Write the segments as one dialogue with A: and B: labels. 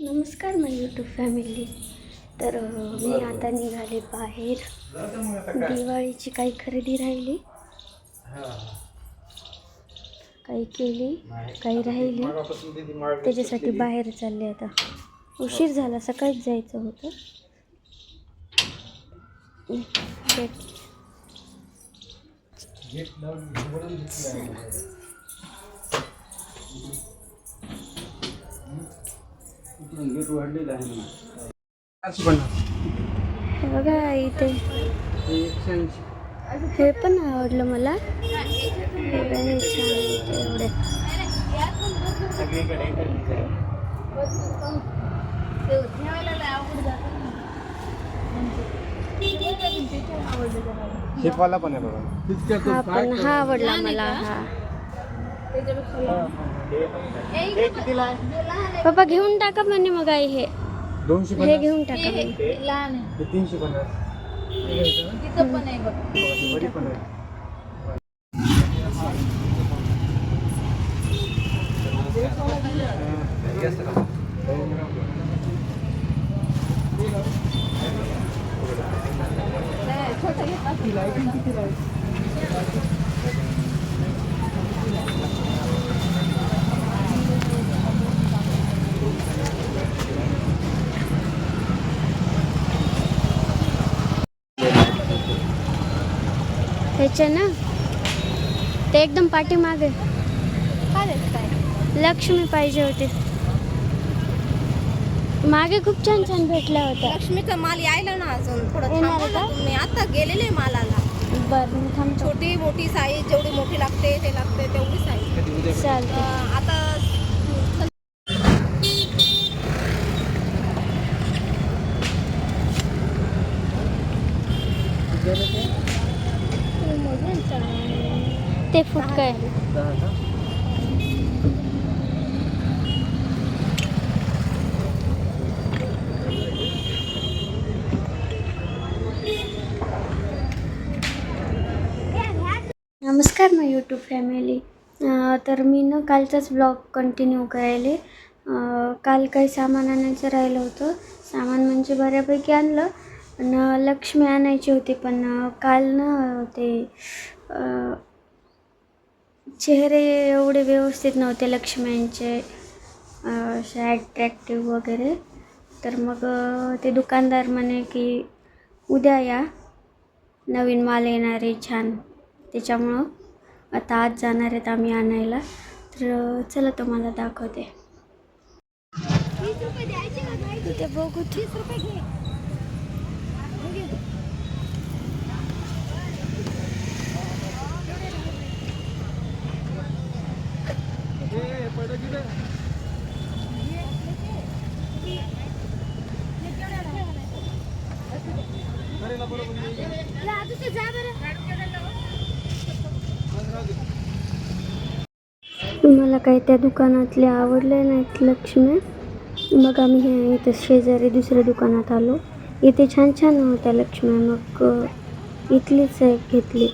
A: नमस्कार माझी YouTube family तर मी आता निघाले बाहेर. दिवाळीची काही खरेदी राहिली. काही केली काही राहिली. त्याच्यासाठी बाहेर चालले आता. उशीर झाला सकाळीच जायचं होतं. तेच. बघा इथे
B: हे
A: हे पण आवडलं मला हे छान आहे एवढे
B: शेपवाला पण आहे बघा
A: हा पण हा आवडला मला हा पप्पा घेऊन टाका म्हणे मग आई हे.
B: दोनशे
A: हे
B: पन्नास.
A: घेऊन टाका म्हणे.
B: हे तीनशे पन्नास. बरी पण आहे
A: ह्याच्या ना? ते एकदम पाठीमागे. लक्ष्मी पाहिजे होती. मागे खूप छान छान भेटल्या होत्या.
C: लक्ष्मीचा माल यायला ना अजून. थोडं
A: येणार का?
C: तुम्ही आता गेलेले मालाला.
A: बरं मी थांबतो.
C: छोटी मोठी साईज जेवढी मोठी लागते ते लागते तेवढी साईज.
A: चालते.
C: आता
A: ते फुटकं आहे. नमस्कार मग यूट्यूब फॅमिली तर मी ना कालचाच ब्लॉग कंटिन्यू करायले. काल काही सामान आणायचं राहिलं होतं. सामान म्हणजे बऱ्यापैकी आणलं. अं, लक्ष्मी आणायची होती पण काल ना ते अं, चेहरे एवढे व्यवस्थित नव्हते लक्ष्म्यांचे अं, असे ॲट्रॅक्टिव्ह वगैरे. तर मग ते दुकानदार म्हणे की उद्या या नवीन माल येणार आहे छान. त्याच्यामुळं आता आज जाणार आहेत आम्ही आणायला. तर चला तुम्हाला दाखवते. बघू. मला काही त्या दुकानातले आवडले नाहीत लक्ष्मी? मग आम्ही हे इथं शेजारी दुसऱ्या दुकानात आलो. इथे छान छान होत्या लक्ष्मी मग इथलीच एक घेतली.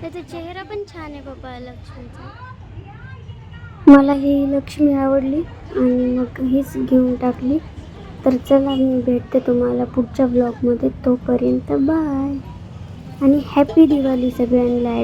A: त्याचा चेहरा पण छान आहे बाबा लक्ष्मीचा मला ही लक्ष्मी आवडली आणि मग हीच घेऊन टाकली. तर चला मी भेटते तुम्हाला पुढच्या ब्लॉगमध्ये तोपर्यंत बाय आणि हॅपी दिवाळी सगळ्यांना.